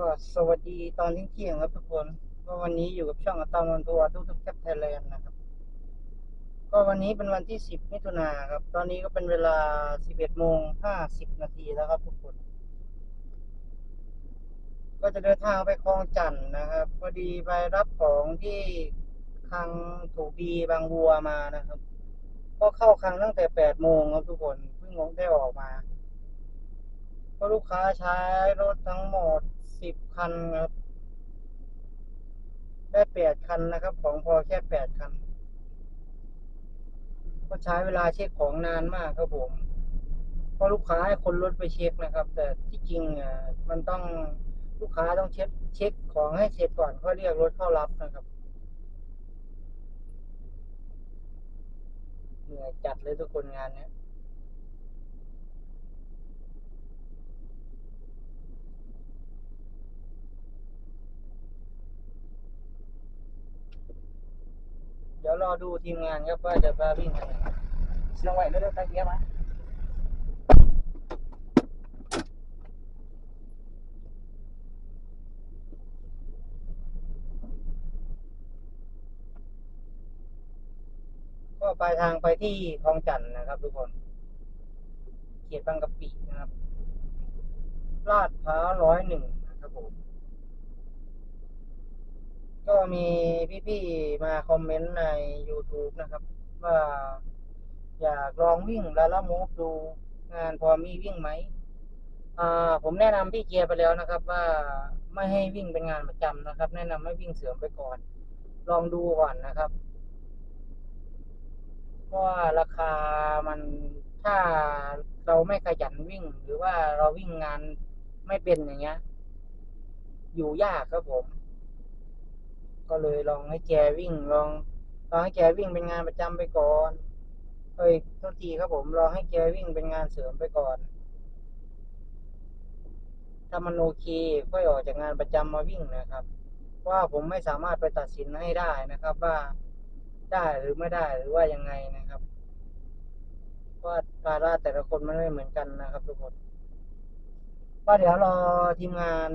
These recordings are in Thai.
ก็สวัสดีตอนเที่ยงครับทุกคนก็วันนี้อยู่กับช่องอัตามวันทัวร์ทุกทุกแคปไทยแลนด์นะครับ ก็วันนี้เป็นวันที่10มิถุนาครับ ตอนนี้ก็เป็นเวลา11โมง50นาทีแล้วครับทุกคน ก็จะเดินทางไปคลองจันทน์นะครับพอดีไปรับของที่คลังถูบีบางวัวมานะครับ ก็เข้าคลังตั้งแต่8โมงครับทุกคนเพิ่งได้ออกมา ก็ลูกค้าใช้รถทั้งหมด 10คันครับได้8คันนะครับ ของพอแค่8คัน ก็ใช้เวลาเช็คของนานมากครับผมเพราะลูกค้าให้คนรถไปเช็คนะครับ แต่ที่จริงอะมันต้องลูกค้าต้องเช็คเช็คของให้เสร็จก่อนเขาเรียกรถเข้ารับนะครับเหนื่อยจัดเลยทุกคนงานเนี้ย เดี๋ยวรอดูทีมงานครับว่าจะพาวิ่งกันไหนเสียงไหวเรื่อยๆตะเกียบไหมก็ปลายทางไปที่คลองจันทน์นะครับ ทุกคนเขตบางกะปินะครับลาดพร้าวร้อยหนึ่งนะครับผม ก็มีพี่ๆมาคอมเมนต์ใน YouTube นะครับ ว่าอยากลองวิ่งลาล่ามูฟดูงานพอมีวิ่งไหมอ่าผมแนะนำพี่เกียร์ไปแล้วนะครับ ว่าไม่ให้วิ่งเป็นงานประจำนะครับ แนะนำให้วิ่งเสริมไปก่อน ลองดูก่อนนะครับเพราะว่าราคามันถ้าเราไม่ขยันวิ่ง หรือว่าเราวิ่งงานไม่เป็นอย่างเงี้ย อยู่ยากครับผม ก็เลยลองให้แกวิ่งลองลองให้แกวิ่งเป็นงานประจำไปก่อนเอ้ยโทษทีครับผมลองให้แกวิ่งเป็นงานเสริมไปก่อน ถ้ามันโอเคค่อยออกจากงานประจำมาวิ่งนะครับ ว่าผมไม่สามารถไปตัดสินให้ได้นะครับ ว่าได้หรือไม่ได้หรือว่ายังไงนะครับเพราะว่าภาระแต่ละคนมันไม่เหมือนกันนะครับทุกคนก็เดี๋ยวรอทีมงาน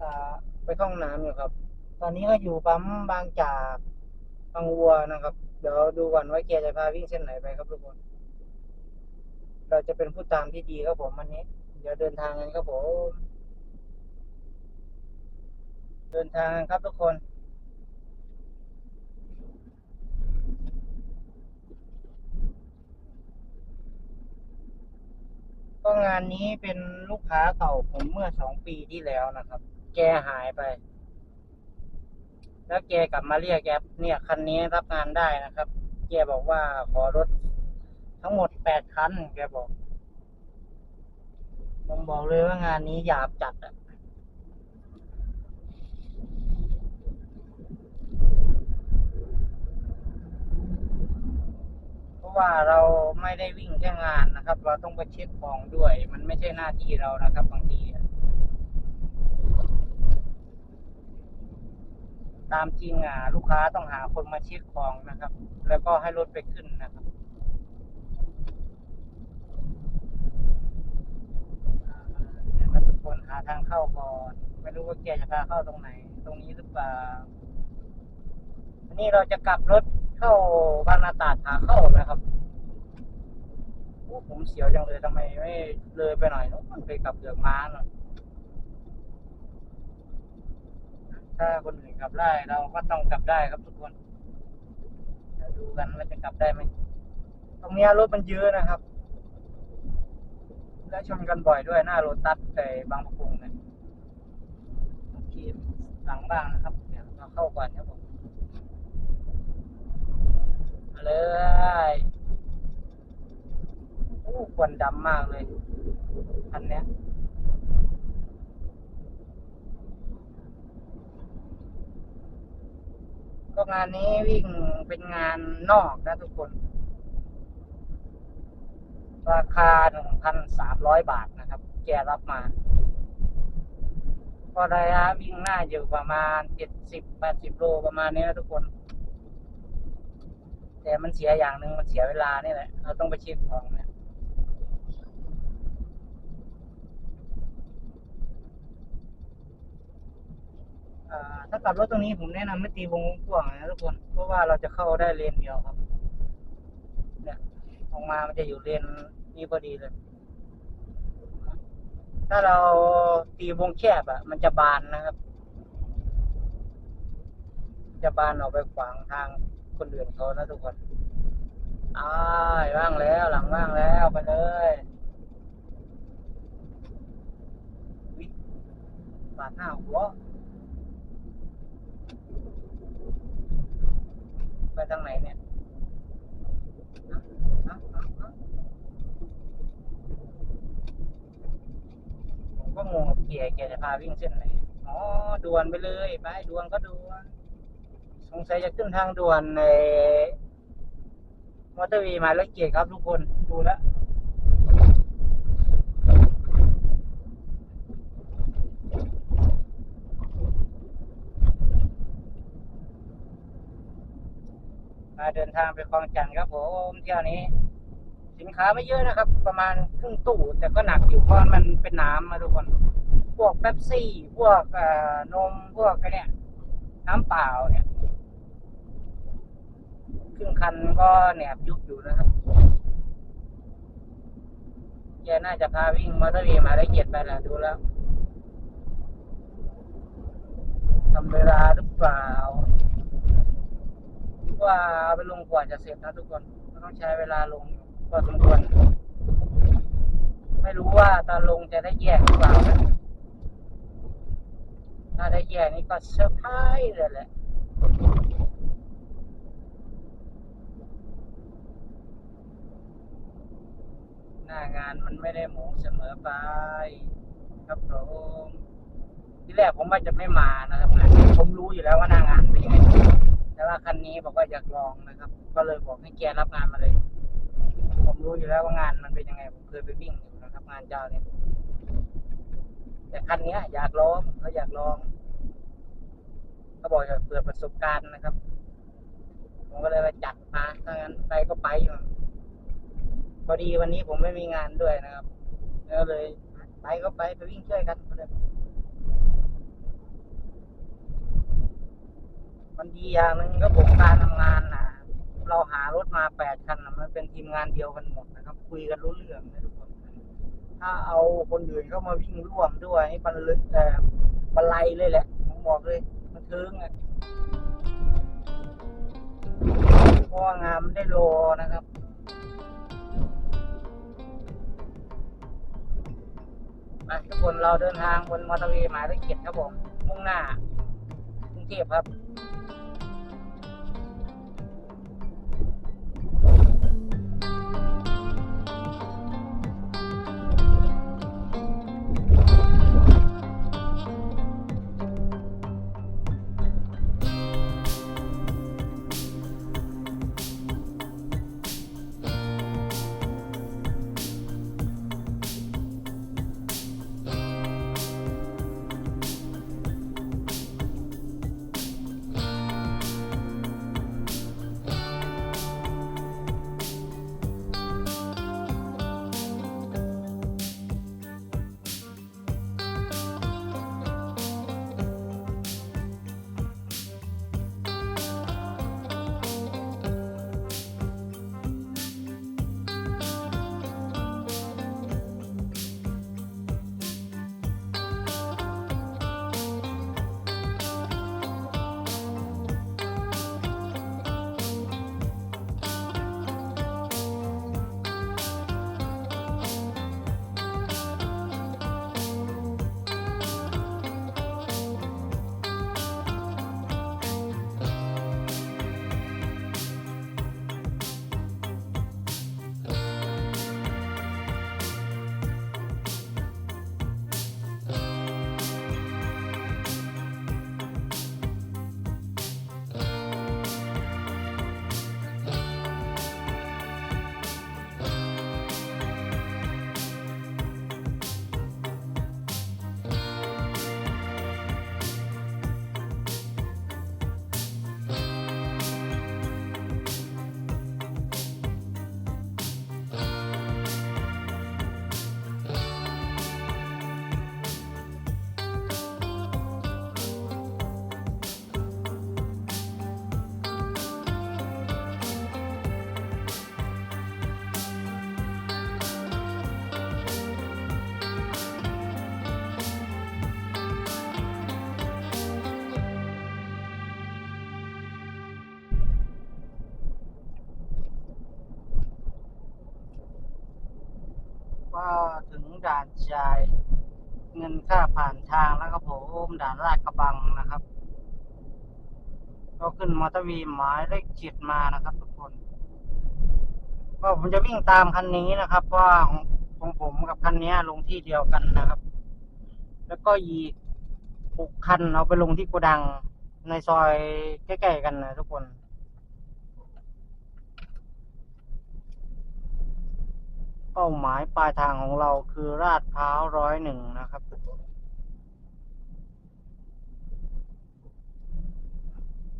อ่า เข้าห้องน้ำอยู่ครับ ตอนนี้ก็อยู่ปั๊มบางจากบางวัวนะครับ เดี๋ยวดูก่อนว่าแกจะพาวิ่งเส้นไหนไปครับทุกคน เราจะเป็นผู้ตามที่ดีครับผมวันนี้ เดี๋ยวเดินทางกันครับผม เดินทางกันครับทุกคนก็งานนี้เป็นลูกค้าเก่าผมเมื่อสองปีที่แล้วนะครับ แกหายไป แล้วแกกลับมาเรียกแกเนี่ยคันนี้รับงานได้นะครับ แกบอกว่าขอรถทั้งหมดแปดคันแกบอกผมบอกเลยว่างานนี้หยาบจัดอะเพราะว่าเราไม่ได้วิ่งแค่งานนะครับ เราต้องไปเช็คของด้วย มันไม่ใช่หน้าที่เรานะครับบางทีอะ ตามจริงอะลูกค้าต้องหาคนมาเช็คของนะครับ แล้วก็ให้รถไปขึ้นนะครับแล้วทุกคนหาทางเข้าก่อนไม่รู้ว่าแกจะพาเข้าตรงไหน ตรงนี้หรือเปล่าอันนี้เราจะกลับรถเข้าบางนาตาดขาเข้านะครับโอ้ผมเสียวจังเลยทำไมไม่เลยไปหน่อยนู้นไปกลับเดือกม้าหน่อย ถ้าคนอื่นกลับได้เราก็ต้องกลับได้ครับทุกคนเดี๋ยวดูกันว่าจะกลับได้ไหมตรงเนี้ยรถมันเยอะนะครับ และชนกันบ่อยด้วยหน้าโรตัสแต่บางประกงเนี่ยโอเคหลังบ้างนะครับเดี๋ยวเราเข้าก่อนครับผมมาเลยโอ้ควันดำมากเลยคันเนี้ย ก็งานนี้วิ่งเป็นงานนอกนะทุกคน ราคาหนึ่งพันสามร้อยบาทนะครับ แกรับมา ก็ระยะวิ่งหน้าอยู่ประมาณเจ็ดสิบแปดสิบโลประมาณนี้นะทุกคน แต่มันเสียอย่างหนึ่งมันเสียเวลานี่แหละ เราต้องไปเช็คของนี่ย อ่า ถ้ากลับรถตรงนี้ผมแนะนำไม่ตีวงกว้างนะทุกคน เพราะว่าเราจะเข้าได้เลนเดียวครับ เนี่ยออกมามันจะอยู่เลนนี้พอดีเลย ถ้าเราตีวงแคบอะ มันจะบานนะครับ จะบานออกไปขวางทางคนอื่นเขานะทุกคนอ้ายว่างแล้วหลังว่างแล้วไปเลยอุ๊ยปาดหน้าหัว ไปทางไหนเนี่ยผมก็งงกับเกียร์แกจะพาวิ่งเส้นไหน อ๋อด่วนไปเลยไปด่วนก็ด่วน สงสัยจะขึ้นทางด่วนในมอเตอร์วีมาแล้วเกียรครับทุกคนดูแล้ว มาเดินทางไปคลองจันทร์ครับผมเที่ยวนี้ สินค้าไม่เยอะนะครับ ประมาณครึ่งตู้แต่ก็หนักอยู่เพราะมันเป็นน้ำมาทุกคนพวกเป๊ปซี่ พวกนมพวกไอ้เนี่ย น้ำเปล่าเนี่ยครึ่งคันก็แหนบยุบอยู่นะครับแกน่าจะพาวิ่งมอเตอร์เวย์มาได้เกียรไปแหละดูแล้วทำเวลาหรือเปล่า ว่าเอาไปลงกว่าจะเสร็จนะทุกคนต้องใช้เวลาลงพอสมควรไม่รู้ว่าตอนลงจะได้แยกหรือเปล่านะถ้าได้แยกนี่ก็เซอร์ไพรส์เลยแหละหน้างานมันไม่ได้หมูเสมอไป ครับผมที่แรกผมว่าจะไม่มานะครับผมรู้อยู่แล้วว่าหน้างานเป็นยังไง แต่ว่าคันนี้บอกว่าอยากลองนะครับ ก็เลยบอกให้แกรับงานมาเลย ผมรู้อยู่แล้วว่างานมันเป็นยังไง ผมเคยไปวิ่งอยู่นะครับงานเจ้าเนี่ย แต่คันนี้อยากลองเขาอยากลองเขาบอกอยากเปิดประสบการณ์นะครับ ผมก็เลยไปจัดมาถ้างั้นไปก็ไปอยู่พอดีวันนี้ผมไม่มีงานด้วยนะครับก็เลยไปก็ไปไปวิ่งช่วยกันก็เลย มันดีอย่างหนึ่งก็ผมการทำงานนะเราหารถมาแปดคันนะมันเป็นทีมงานเดียวกันหมดนะครับ คุยกันรู้เรื่องนะทุกคนถ้าเอาคนอื่นเข้ามาวิ่งร่วมด้วยนี่มันลึกแต่บรรลัยเลยแหละผมบอกเลยมันเทิงอะเพราะว่างามได้โลนะครับไปทุกคนเราเดินทางบนมอเตอร์เวย์หมายเลขเจ็ดครับผมมุ่งหน้ากรุงเทพครับ มอเตอร์วีหมายเลขเจ็ดมานะครับทุกคนก็ผมจะวิ่งตามคันนี้นะครับเพราะว่าของของผมกับคันนี้ลงที่เดียวกันนะครับ แล้วก็อีกหกคันเอาไปลงที่โกดังในซอยใกล้ๆกันนะทุกคนเป้าหมายปลายทางของเราคือลาดพร้าวร้อยหนึ่งนะครับ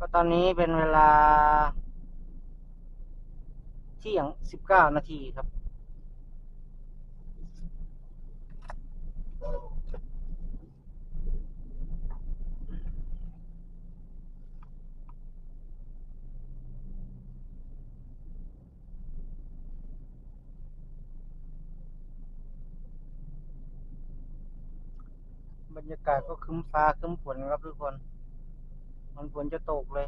ก็ตอนนี้เป็นเวลา เที่ยงสิบเก้านาทีครับ บรรยากาศก็ครึ้มฟ้าครึ้มฝนครับทุกคน มันฝนจะตกเลย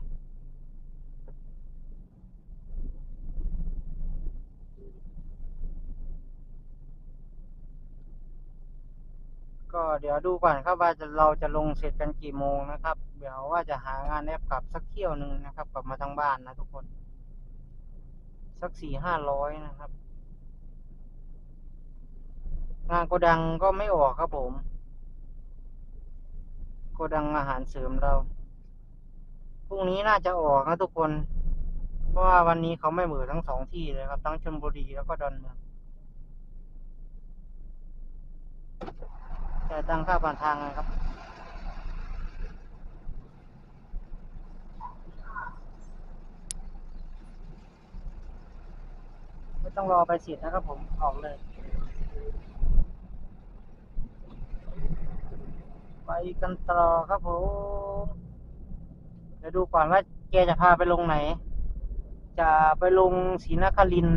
ก็เดี๋ยวดูก่อนครับว่าจะเราจะลงเสร็จกันกี่โมงนะครับ เดี๋ยวว่าจะหางานแอปกลับสักเที่ยวหนึ่งนะครับ กลับมาทางบ้านนะทุกคน สักสี่ห้าร้อยนะครับ งานโกดังก็ไม่ออกครับผมโกดังอาหารเสริมเรา พรุ่งนี้น่าจะออกนะทุกคน เพราะว่าวันนี้เขาไม่เหมือทั้งสองที่เลยครับ ทั้งชลบุรีแล้วก็ดอนเมืองจ่ตังค่าผ่านทางเลยครับไม่ต้องรอไปเสียนะครับผมออกเลยไปกันต่อครับผม ดี๋ยวดูก่อนว่าแกจะพาไปลงไหน จะไปลงศรีนคริน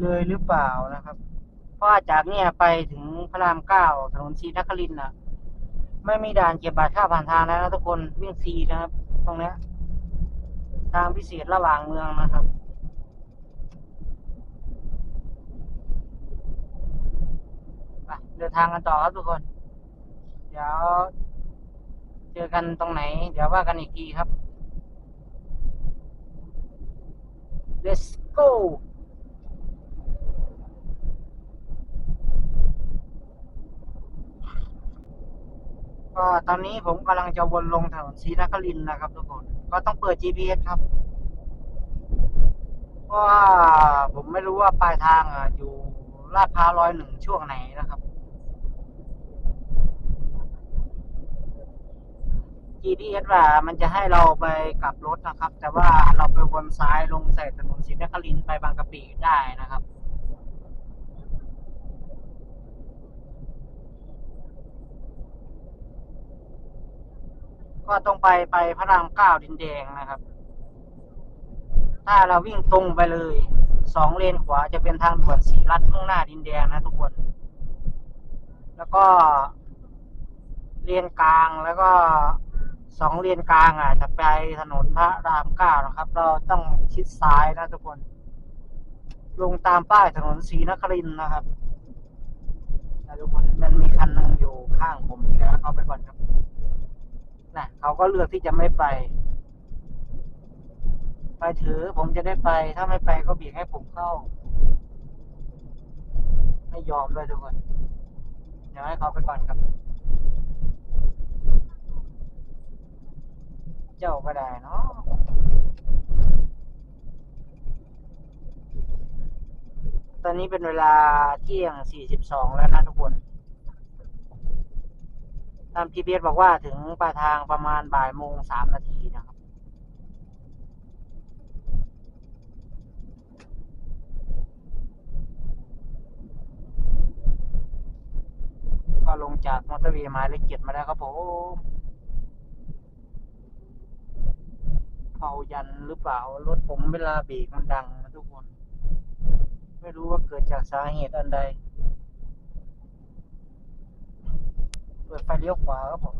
เลยหรือเปล่านะครับเพราะจากเนี่ยไปถึงพระรามเก้าถนนศรีนครินทร์น่ะ ไม่มีด่านเก็บบัตรค่าผ่านทางแล้วนะทุกคนวิ่งฟรีนะครับ ตรงนี้ทางพิเศษระหว่างเมืองนะครับไปเดินทางกันต่อครับทุกคน เดี๋ยว เจอกันตรงไหน เดี๋ยวว่ากันอีกทีครับ let's go ก็ตอนนี้ผมกำลังจะวนลงถนนศรีนครินนะครับทุกคน ก็ต้องเปิด GPS ครับ เพราะว่าผมไม่รู้ว่าปลายทางอะอยู่ลาดพร้าวร้อยหนึ่งช่วงไหนนะครับ GPS ว่ามันจะให้เราไปกลับรถนะครับ แต่ว่าเราไปวนซ้ายลงใส่ถนนศรีนครินไปบางกะปิได้นะครับก็ต้องไปไปพระรามเก้าดินแดงนะครับ ถ้าเราวิ่งตรงไปเลย สองเลนขวาจะเป็นทางด่วนสีรัดข้างหน้าดินแดงนะทุกคน แล้วก็เลนกลางแล้วก็ สองเลนกลางอะจะไปถนนพระรามเก้านะครับ เราต้องชิดซ้ายนะทุกคน ลงตามป้ายถนนศรีนครินนะครับนะทุกคนมันมีคันนึงอยู่ข้างผมเดี๋ยวเขาไปก่อนครับนะเขาก็เลือกที่จะไม่ไป ไปถือผมจะได้ไป ถ้าไม่ไปก็เบียกให้ผมเข้า ไม่ยอมด้วยทุกคนเดี๋ยวให้เขาไปก่อนครับ เจ้าก็ได้เนาะตอนนี้เป็นเวลาเที่ยง 42 แล้วนะทุกคนตาม GPS บอกว่าถึงปลายทางประมาณบ่ายโมงสามนาทีนะครับ ก็ลงจากมอเตอร์เวย์หมายเลขเจ็ดมาแล้วครับผม เป่ายันหรือเปล่า รถผมเวลาเบรกมันดังนะทุกคน ไม่รู้ว่าเกิดจากสาเหตุอันใด เปิดไฟเลี้ยวขวาครับผม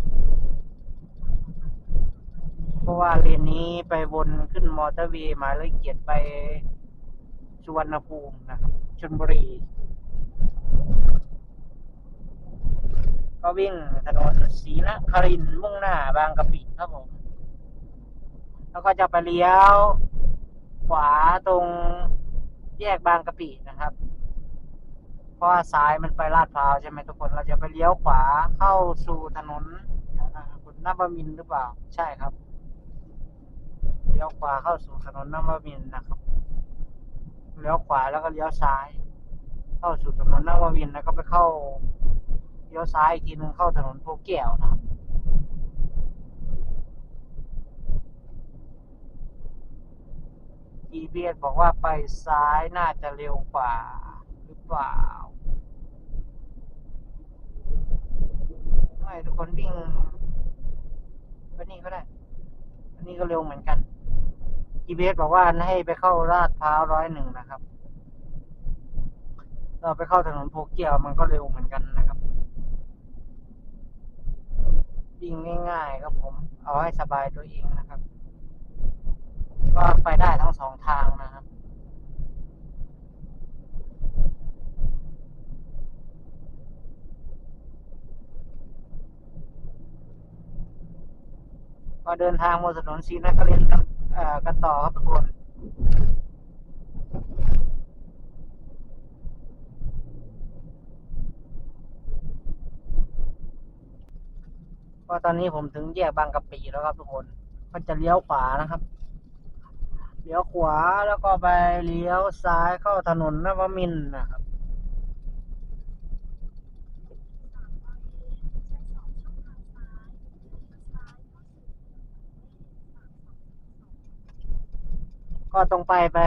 เพราะว่าเลนนี้ไปวนขึ้นมอเตอร์เวย์หมายเลขเจ็ดไปสุวรรณภูมินะครับชลบุรี ก็วิ่งถนนศรีนครินมุ่งหน้าบางกะปิครับผม แล้วก็จะไปเลี้ยว ขวาตรงแยกบางกะปินะครับ เพราะว่าซ้ายมันไปลาดพร้าวใช่ไหมทุกคน เราจะไปเลี้ยวขวาเข้าสู่ถนนอ่าคุณนบมินหรือเปล่า ใช่ครับ เลี้ยวขวาเข้าสู่ถนนนบมินนะครับ เลี้ยวขวาแล้วก็เลี้ยวซ้าย เข้าสู่ถนนนวมินแล้วก็ไปเข้า เลี้ยวซ้ายอีกทีนึงเข้าถนนโพแก้วนะครับ GPS บอกว่าไปซ้ายน่าจะเร็วกว่าหรือเปล่าไม่ทุกคนวิ่งไปนี่ก็ได้อันนี้ก็เร็วเหมือนกัน GPS บอกว่าให้ไปเข้าลาดพร้าวร้อยหนึ่งนะครับ เราไปเข้าถนนโพเกียวมันก็เร็วเหมือนกันนะครับวิ่งง่ายๆครับผม เอาให้สบายตัวเองนะครับ ก็ไปได้ทั้งสองทางนะครับก็เดินทางบนถนนศรีนครินทร์กันกันต่อครับทุกคนก็ตอนนี้ผมถึงแยกบางกะปิแล้วครับทุกคน ก็จะเลี้ยวขวานะครับ เลี้ยวขวาแล้วก็ไปเลี้ยวซ้ายเข้าถนนนวมินนะครับ ก็ตรงไปไป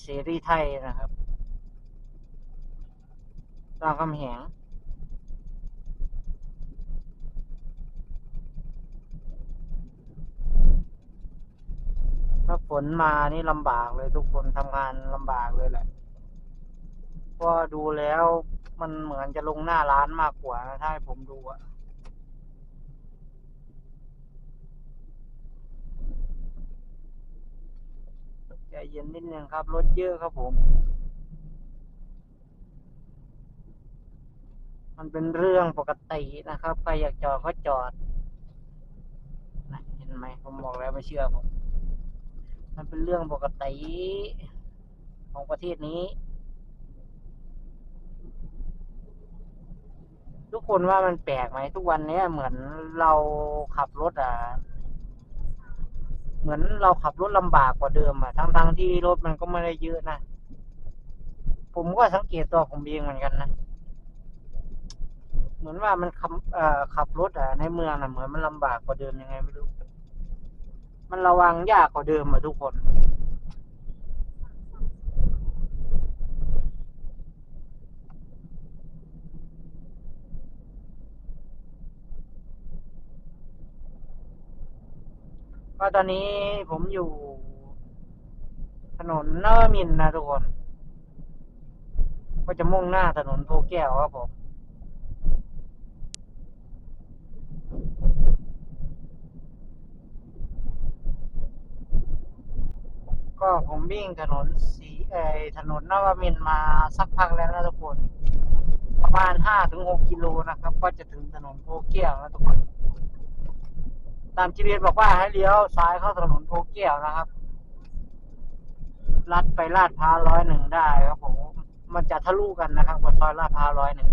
เสรีไทยนะครับรามคำแหง ถ้าฝ นมานี่ลำบากเลยทุกคนทำงานลำบากเลยแหละเพราะดูแล้วมันเหมือนจะลงหน้าร้านมากกว่านะถ้าให้ผมดูอะใจเย็นนิดนึงครับ รถเยอะครับผม มันเป็นเรื่องปกตินะครับ ใครอยากจอดก็จอดนะเห็นไหมผมบอกแล้วไม่เชื่อผม มันเป็นเรื่องปกติของประเทศนี้ ทุกคนว่ามันแปลกไหมทุกวันนี้เหมือนเราขับรถอะ เหมือนเราขับรถลำบากกว่าเดิมอะทั้งทงๆที่รถมันก็ไม่ได้เยอะนะผมก็สังเกตตัวผมเองเหมือนกันนะเหมือนว่ามันขับขับรถอะในเมืองอะเหมือนมันลำบากกว่าเดิมยังไงไม่รู้ มันระวังยากกว่าเดิมอะทุกคน ก็ตอนนี้ผมอยู่ถนนเนวมินนะทุกคน ก็จะมุ่งหน้าถนนโพแก้วครับผม ก็ผมวิ่งถนนสีเอถนนนวมินมาสักพักแล้วนะทุกคน ประมาณห้าถึงหกกิโลนะครับ ก็จะถึงถนนโพแก้วนะทุกคน ตาม GPS บอกว่าให้เลี้ยวซ้ายเข้าถนนโพแก้วนะครับ ลัดไปลาดพร้าวร้อยหนึ่งได้ครับผมมันจะทะลุกันนะครับกับซอยลาดพร้าวร้อยหนึ่ง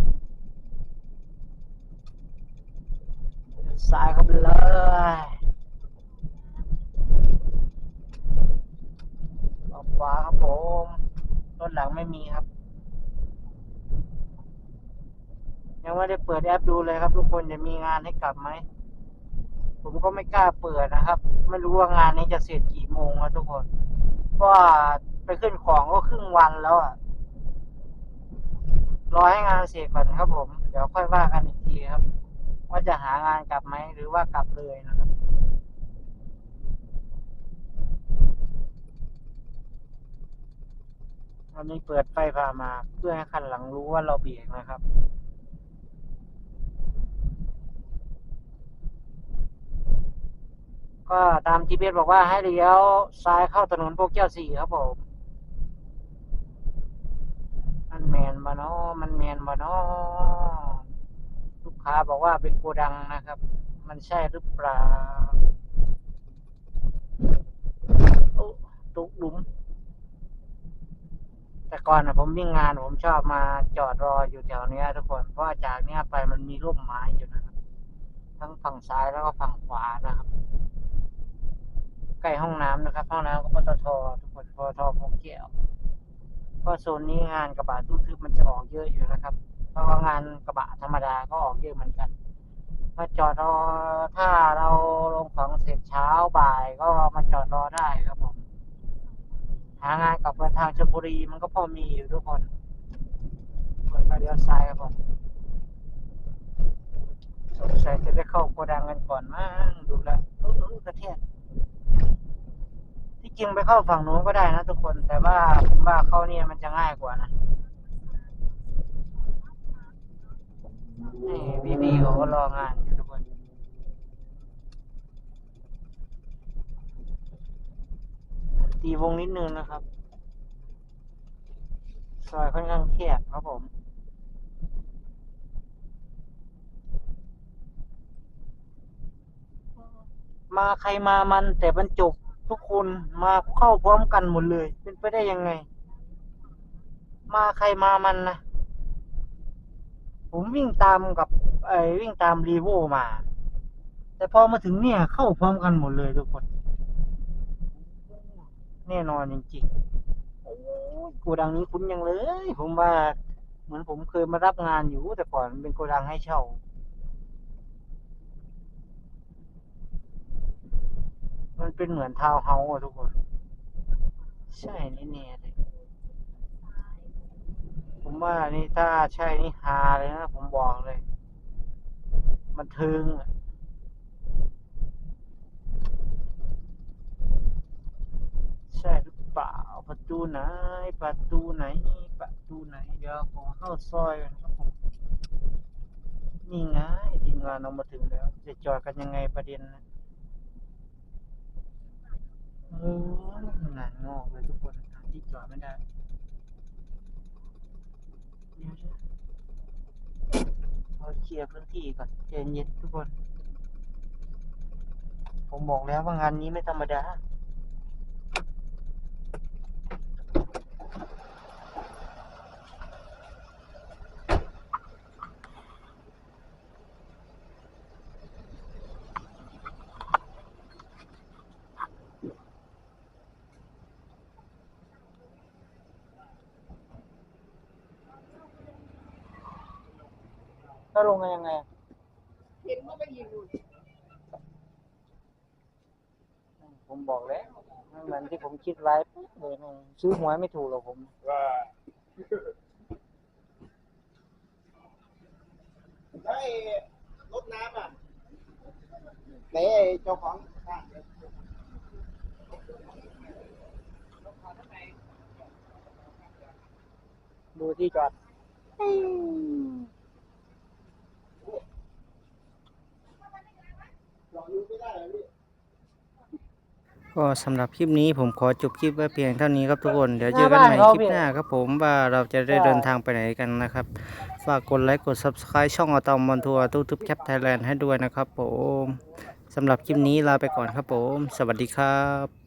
ซ้ายเข้าไปเลย ออกขวาครับผมรถหลังไม่มีครับ ยังไม่ได้เปิดแอปดูเลยครับ ทุกคนจะมีงานให้กลับไหมผมก็ไม่กล้าเปิดนะครับ ไม่รู้ว่างานนี้จะเสร็จกี่โมงนะทุกคนเพราะว่าไปขึ้นของก็ครึ่งวันแล้วอะรอให้งานเสร็จก่อนครับผม เดี๋ยวค่อยว่ากันอีกทีครับ ว่าจะหางานกลับไหมหรือว่ากลับเลยนะครับ วันนี้เปิดไฟพามาเพื่อให้คันหลังรู้ว่าเราเบรกนะครับก็ตาม GPS บอกว่าให้เลี้ยวซ้ายเข้าถนนโพแก้วสี่ครับผม มันแมนบ่เนาะมันแมนบ่เนาะทุกคค้าบอกว่าเป็นโกดังนะครับ มันใช่หรือเปล่าโอ้ตุกหลุม แต่ ก่อนนะผมวิ่งงานผมชอบมาจอดรออยู่แถวเนี้ยทุกคน เพราะจากเนี้ยไปมันมีร่มไม้อยู่นะครับ ทั้งฝั่งซ้ายแล้วก็ฝั่งขวานะครับ ใกล้ห้องน้ำนะครับ ห้องน้ำก็ปตททุกคนปตทพกแก้วเพราะโซนนี้งานกระบะตู้ทึบมันจะออกเยอะอยู่นะครับเพราะว่างานกระบะธรรมดาก็ออกเยอะเหมือนกันมาจอดรอถ้าเราลงของเสร็จเช้าบ่ายก็มาจอดรอได้ครับผม หางานกับทางชลบุรีมันก็พอมีอยู่ทุกคนเปิดมาเลี้ยวซ้ายครับผมสงสัยจะได้เข้าโกดังกันก่อนมั้งดูแล้วเออเออกระเทศที่จริงไปเข้าฝั่งนู้นก็ได้นะทุกคน แต่ว่าผมว่าเข้าเนี่ยมันจะง่ายกว่านะนี่พี่ๆเขาก็รองานอยู่ทุกคน ตีวงนิดนึงนะครับ ซอยค่อนข้างแคบครับผมมาใครมามัน แต่บรรจบทุกคนมาเข้าพร้อมกันหมดเลย เป็นไปได้ยังไง มาใครมามันนะผมวิ่งตามกับไอ้วิ่งตามรีโวมา แต่พอมาถึงเนี่ยเข้าพร้อมกันหมดเลยทุกคน แน่นอนจริงๆโอ้ยโกดังนี้คุ้นยังเลย ผมว่า เหมือนผมเคยมารับงานอยู่แต่ก่อนมันเป็นโกดังให้เช่ามันเป็นเหมือนทาวน์เฮาส์อะทุกคน ใช่แน่เลย ผมว่านี่ถ้าใช่นี่ฮาเลยนะ ผมบอกเลย มันเทิงอะ ใช่หรือเปล่า ประตูไหน ประตูไหน ประตูไหน เดี๋ยวขอเข้าซอยกันครับผมนี่ไงทีมงานเรามาถึงแล้ว จะจอดกันยังไงประเด็นนะโอ้หนานงอกเลยทุกคนหาที่จอดไม่ได้เดี๋ยวจะเราเคลียร์พื้นที่ก่อนใจเย็นทุกคน ผมบอกแล้วว่างานนี้ไม่ธรรมดา ลงกันยังไงอะเห็นว่าไปยิงอยู่ผมบอกแล้วไม่เหมือนที่ผมคิดไว้ปุ๊บเลยนะซื้อหวยไม่ถูกหรอกผมว่าไอ้รถน้ำอะไหนไอ้เจ้าของร้านเนี่ยดูที่จอด จอดอยู่ไม่ได้เหรอพี่ ก็สำหรับคลิปนี้ผมขอจบคลิปไว้เพียงเท่านี้ครับทุกคน เดี๋ยวเจอกันใหม่คลิปหน้าครับผมว่าเราจะได้เดินทางไปไหนกันนะครับ ฝากกดไลค์กด Subscribe ช่องอตอมบอลทัวร์ตู้ทึบแคปไทยแลนด์ให้ด้วยนะครับผมสำหรับคลิปนี้ลาไปก่อนครับผม สวัสดีครับ